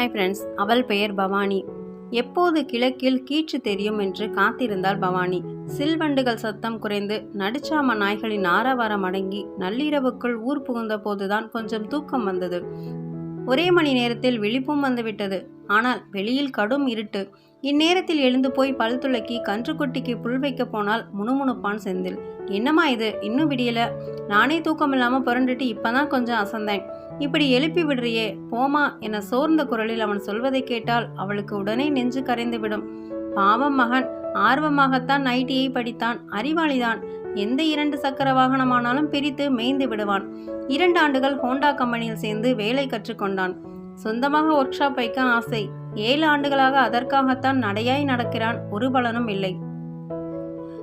Hi friends அவள் பெயர் பவானி. எப்போது கிழக்கில் கீற்று தெரியும் என்று காத்திருந்தாள் பவானி. சில்வண்டுகள் சத்தம் குறைந்து நடுச்சாம நாய்களின் ஆரவாரம் அடங்கி நள்ளிரவுக்குள் ஊர் புகுந்த போதுதான் கொஞ்சம் தூக்கம் வந்தது. ஒரே மணி நேரத்தில் விழிப்பும் வந்துவிட்டது ஆனால் வெளியில் கடும் இருட்டு. இந்நேரத்தில் எழுந்து போய் பல் துளக்கி கன்றுக்குட்டிக்கு புல் வைக்க போனால் முணுமுணுப்பான் செந்தில். என்னம்மா இது? இன்னும் விடியல? நானே தூக்கம் இல்லாமல் புரண்டுட்டு இப்பதான் கொஞ்சம் அசந்தேன். இப்படி எழுப்பி விடுறியே போமா என சோர்ந்த குரலில் அவன் சொல்வதை கேட்டால் அவளுக்கு உடனே நெஞ்சு கரைந்துவிடும். பாவம் மகன் ஆர்வமாகத்தான் நைட்டியை படித்தான். அறிவாளிதான். எந்த இரண்டு சக்கர வாகனமானாலும் பிரித்து மேய்ந்து விடுவான். இரண்டு ஆண்டுகள் ஹோண்டா கம்பெனியில் சேர்ந்து வேலை கற்றுக்கொண்டான் சொந்தமாக ஒர்க் ஷாப் வைக்க ஆசை. ஏழு ஆண்டுகளாக அதற்காகத்தான் நடையாய் நடக்கிறான். ஒரு பலனும் இல்லை.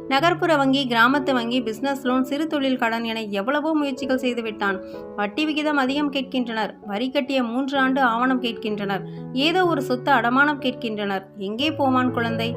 நகர்ப்புற வங்கி கிராமத்து வங்கி பிசினஸ் லோன் சிறு தொழில் கடன் என எவ்வளவோ முயற்சிகள் செய்துவிட்டான் வட்டி விகிதம் அதிகம் கேட்கின்றனர். வரி கட்டிய மூன்று ஆண்டு ஆவணம் கேட்கின்றனர். ஏதோ ஒரு சொத்து அடமானம் கேட்கின்றனர். எங்கே போவான் குழந்தை?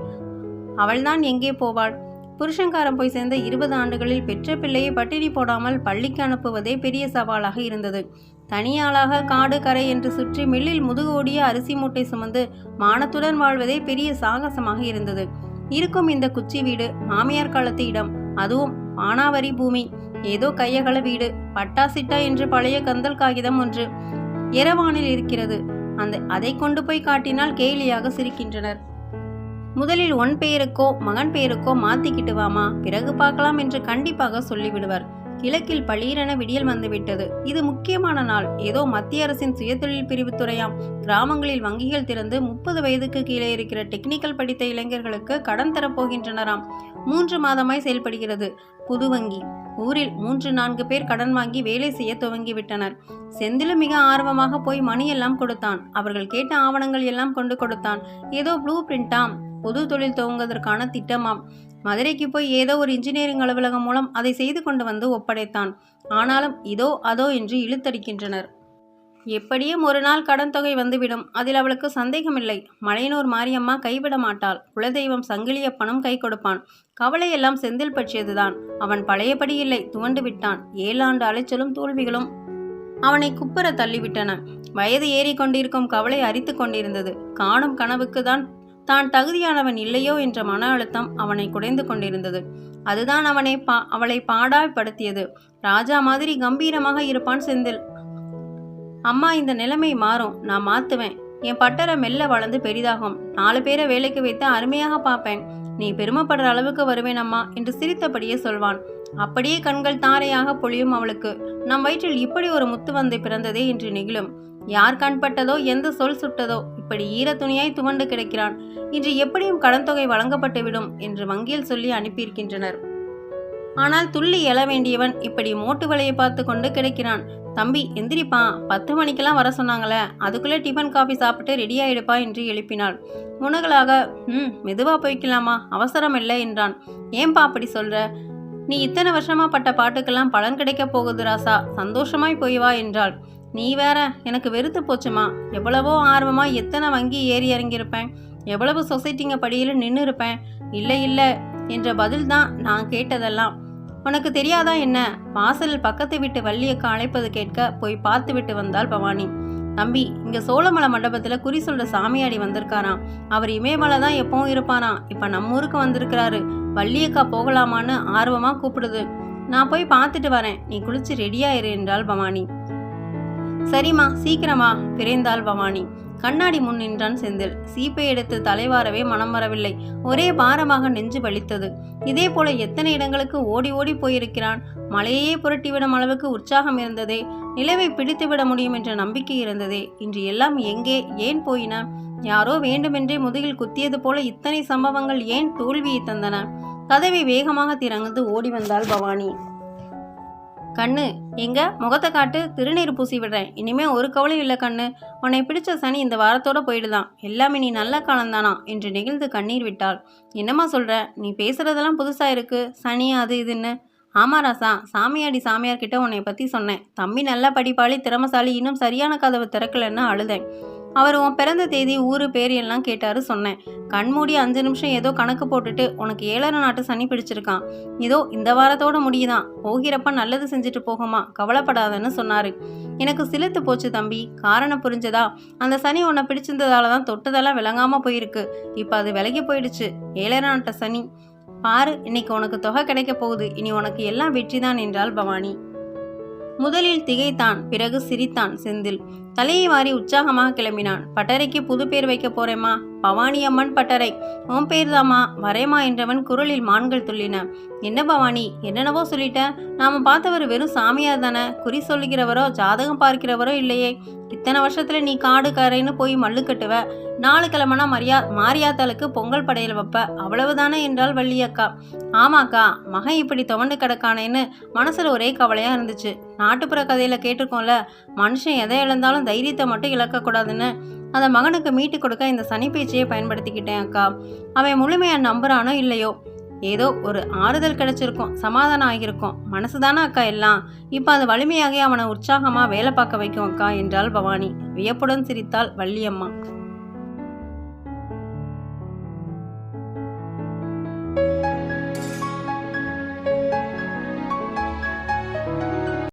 அவள்தான் எங்கே போவாள்? புருஷங்காரம் போய் சேர்ந்த இருபது ஆண்டுகளில் பெற்ற பிள்ளையை பட்டினி போடாமல் பள்ளிக்கு அனுப்புவதே பெரிய சவாலாக இருந்தது. தனியாளாக காடு கரை என்று சுற்றி மில்லில் முதுகோடிய அரிசி மூட்டை சுமந்து மானத்துடன் வாழ்வதே பெரிய சாகசமாக இருந்தது. இருக்கும் இந்த குச்சி வீடு மாமியார் காலத்து இடம். அதுவும் மானாவரி பூமி. ஏதோ கையகல வீடு. பட்டாசிட்டா என்று பழைய கந்தல் காகிதம் ஒன்று எரவானில் இருக்கிறது. அந்த அதை கொண்டு போய் காட்டினால் கேலியாக சிரிக்கின்றனர். முதலில் உன் பெயருக்கோ மகன் பெயருக்கோ மாத்திக்கிட்டு வாமா. பிறகு பார்க்கலாம் என்று கண்டிப்பாக சொல்லிவிடுவர். கிழக்கில் பளீரென விடியல் வந்துவிட்டது. இது முக்கியமான நாள். ஏதோ மத்திய அரசின் சுயதொழில் பிரிவு துறையாம். கிராமங்களில் வங்கிகள் திறந்து முப்பது வயதுக்கு கீழே இருக்கிற டெக்னிக்கல் படித்த இளைஞர்களுக்கு கடன் தரப்போகின்றனராம். மூன்று மாதமாய் செயல்படுகிறது. புது வங்கி. ஊரில் மூன்று நான்கு பேர் கடன் வாங்கி வேலை செய்ய துவங்கி விட்டனர் செந்திலு மிக ஆர்வமாக போய் மணியெல்லாம் கொடுத்தான். அவர்கள் கேட்ட ஆவணங்கள் எல்லாம் கொண்டு கொடுத்தான். ஏதோ ப்ளூ பிரிண்டாம் பொது தொழில் துவங்குவதற்கான திட்டமாம். மதுரைக்கு போய் ஏதோ ஒரு இன்ஜினியரிங் அலுவலகம் மூலம் அதை செய்து கொண்டு வந்து ஒப்படைத்தான். ஆனாலும் இதோ அதோ என்று இழுத்தடிக்கின்றனர். எப்படியும் ஒரு நாள் கடன் தொகை வந்துவிடும். அதில் அவளுக்கு சந்தேகமில்லை. மலையனூர் மாரியம்மா கைவிட மாட்டாள். குலதெய்வம் சங்கிலியப்பனும் கை கொடுப்பான். கவலையெல்லாம் செந்தில் பற்றியதுதான். அவன் பழையபடி இல்லை. துவண்டு விட்டான். ஏழாண்டு அலைச்சலும் தோல்விகளும் அவனை குப்புற தள்ளிவிட்டன. வயது ஏறிக்கொண்டிருக்கும் கவலை அரித்து கொண்டிருந்தது. காணும் கனவுக்கு தான் தான் தகுதியானவன் இல்லையோ என்ற மன அழுத்தம் அவனை குடைந்து கொண்டிருந்தது. அதுதான் அவனை பா அவளை பாடாய்படுத்தியது ராஜா மாதிரி கம்பீரமாக இருப்பான் செந்தில். அம்மா இந்த நிலைமை மாறும். நான் மாத்துவேன். என் பட்டரை மெல்ல வளர்ந்து பெரிதாகும். நாலு பேரை வேலைக்கு வைத்து அருமையாக பார்ப்பேன். நீ பெருமைப்படுற அளவுக்கு வருவேன் அம்மா என்று சிரித்தபடியே சொல்வான். அப்படியே கண்கள் தாரையாக பொழியும் அவளுக்கு. நம் வயிற்றில் இப்படி ஒரு முத்து வந்து பிறந்ததே என்று நெகிழும். யார் கண்பட்டதோ எந்த சொல் சுட்டதோ இப்படி ஈர துணியாய் துவண்டு கிடக்கிறான். இன்று எப்படியும் கடன் தொகை வழங்கப்பட்டுவிடும் என்று வங்கியில் சொல்லி அனுப்பியிருக்கின்றனர். ஆனால் துள்ளி எழ வேண்டியவன் இப்படி மோட்டு வலையை பார்த்து கொண்டு கிடைக்கிறான். தம்பி எந்திரிப்பா. பத்து மணிக்கெல்லாம் வர சொன்னாங்களே. அதுக்குள்ளே டிஃபன் காஃபி சாப்பிட்டு ரெடி என்று எழுப்பினாள். முனகலாக ம் மெதுவா போய்க்கலாமா? அவசரம் இல்லை என்றான். ஏன்பா அப்படி சொல்ற? நீ இத்தனை வருஷமா பட்ட பாட்டுக்கெல்லாம் பலன் கிடைக்க போகுது ராசா. சந்தோஷமாய் போய் வா என்றாள். நீ வேற எனக்கு வெறுத்து போச்சுமா. எவ்வளவோ ஆர்வமா எத்தனை வங்கி ஏறி இறங்கியிருப்பேன். எவ்வளவு சொசைட்டிங்க படியில் நின்று இருப்பேன் இல்லை இல்லை என்ற பதில் தான் நான் கேட்டதெல்லாம். உனக்கு தெரியாதா என்ன? வாசலில் பக்கத்து வீட்டு வள்ளியக்கா அழைப்பது கேட்க போய் பார்த்து விட்டு வந்தாள் பவானி. தம்பி இங்க சோழமலை மண்டபத்துல குறி சொல்ற சாமியாடி வந்திருக்காராம். அவர் இமயமலை தான் எப்பவும் இருப்பாராம். இப்ப நம்ம ஊருக்கு வந்திருக்கிறாரு. வள்ளியக்கா போகலாமான்னு ஆர்வமா கூப்பிடுது. நான் போய் பார்த்துட்டு வரேன். நீ குளிச்சு ரெடியாயிரு என்றாள் பவானி. சரிம்மா சீக்கிரமா விரைந்தாள் பவானி. கண்ணாடி முன் நின்றான் செந்தில். சீப்பை எடுத்து தலைவாரவே மனம் வரவில்லை. ஒரே பாரமாக நெஞ்சு வலித்தது. இதே போல எத்தனை இடங்களுக்கு ஓடி ஓடி போயிருக்கிறான்? மலையே புரட்டிவிடும் அளவுக்கு உற்சாகம் இருந்ததே. நிலவை பிடித்துவிட முடியும் என்ற நம்பிக்கை இருந்ததே. இன்று எல்லாம் எங்கே ஏன் போயின? யாரோ வேண்டுமென்றே முதுகில் குத்தியது போல இத்தனை சம்பவங்கள் ஏன் தோல்வியை தந்தன? கதவை வேகமாக திறந்து ஓடி வந்தாள் பவானி. கண்ணு எங்க? முகத்தை காட்டு திருநீர் பூசி விடுறேன். இனிமே ஒரு கவலையும் இல்லை கண்ணு. உன்னை பிடிச்ச சனி இந்த வாரத்தோட போயிடுதான். எல்லாமே நீ நல்ல காலம்தானா? என்று நெகிழ்ந்து கண்ணீர் விட்டாள். என்னம்மா சொல்ற? நீ பேசுறதெல்லாம் புதுசா இருக்கு. சனி அது இதுன்னு. ஆமா ராசா. சாமியாடி சாமியார்கிட்ட உன்னை பத்தி சொன்னேன். தம்பி நல்ல படிப்பாளி திறமசாலி இன்னும் சரியான கதவு திறக்கலன்னு அழுதேன். அவர் உன் பிறந்த தேதி ஊரு பேர் எல்லாம் கேட்டாரு சொன்னேன். கண்மூடி அஞ்சு நிமிஷம் ஏதோ கணக்கு போட்டுட்டு உனக்கு ஏழரை நாட்டு சனி பிடிச்சிருக்கான். இதோ இந்த வாரத்தோட முடியுதான் போகிறப்ப நல்லது செஞ்சுட்டு போகுமா? கவலைப்படாதன்னு சொன்னாரு. எனக்கு சிலத்து போச்சு தம்பி. காரணம் புரிஞ்சதா? அந்த சனி உன்னை பிடிச்சிருந்ததால தான் தொட்டதெல்லாம் விளங்காம போயிருக்கு. இப்போ அது விலகி போயிடுச்சு. ஏழரை நாட்ட சனி. பாரு இன்னைக்கு உனக்கு தொகை கிடைக்க போகுது. இனி உனக்கு எல்லாம் வெற்றிதான் என்றாள் பவானி. முதலில் திகைத்தான் பிறகு சிரித்தான் செந்தில். தலையை வாரி உற்சாகமாக கிளம்பினான். பட்டறைக்கு புது பேர் வைக்க போறேம்மா? பவானி அம்மன் பட்டறை. உன் பேர்தாம்மா? வரேமா என்றவன் குரலில் மான்கள் துள்ளின. என்ன பவானி? என்னென்னவோ சொல்லிட்ட? நாம பார்த்தவர் வெறும் சாமியார் தானே? குறி சொல்லுகிறவரோ ஜாதகம் பார்க்கிறவரோ இல்லையே. இத்தனை வருஷத்துல நீ காடு கரைன்னு போய் மல்லு கட்டுவ. நாலு கிழமனா மரியா மாரியாத்தாளுக்கு பொங்கல் படையல் வைப்ப. அவ்வளவுதானே என்றாள் வள்ளியக்கா. ஆமாக்கா மகன் இப்படி துவண்டு கிடக்கானேன்னு மனசில் ஒரே கவலையாக இருந்துச்சு. நாட்டுப்புற கதையில் கேட்டிருக்கோம்ல மனுஷன் எதை இழந்தாலும் தைரியத்தை மட்டும் இழக்கக்கூடாதுன்னு. அந்த மகனுக்கு மீட்டு கொடுக்க இந்த சனி பேச்சையே பயன்படுத்திக்கிட்டேன் அக்கா. அவன் முழுமையாக நம்புறானோ இல்லையோ? ஏதோ ஒரு ஆறுதல் கிடைச்சிருக்கும் சமாதானம் ஆகியிருக்கும். மனசு தானே அக்கா எல்லாம். இப்போ அது வலிமையாகி அவனை உற்சாகமாக வேலை பார்க்க வைக்கும் அக்கா என்றாள் பவானி. வியப்புடன் சிரித்தாள் வள்ளியம்மா.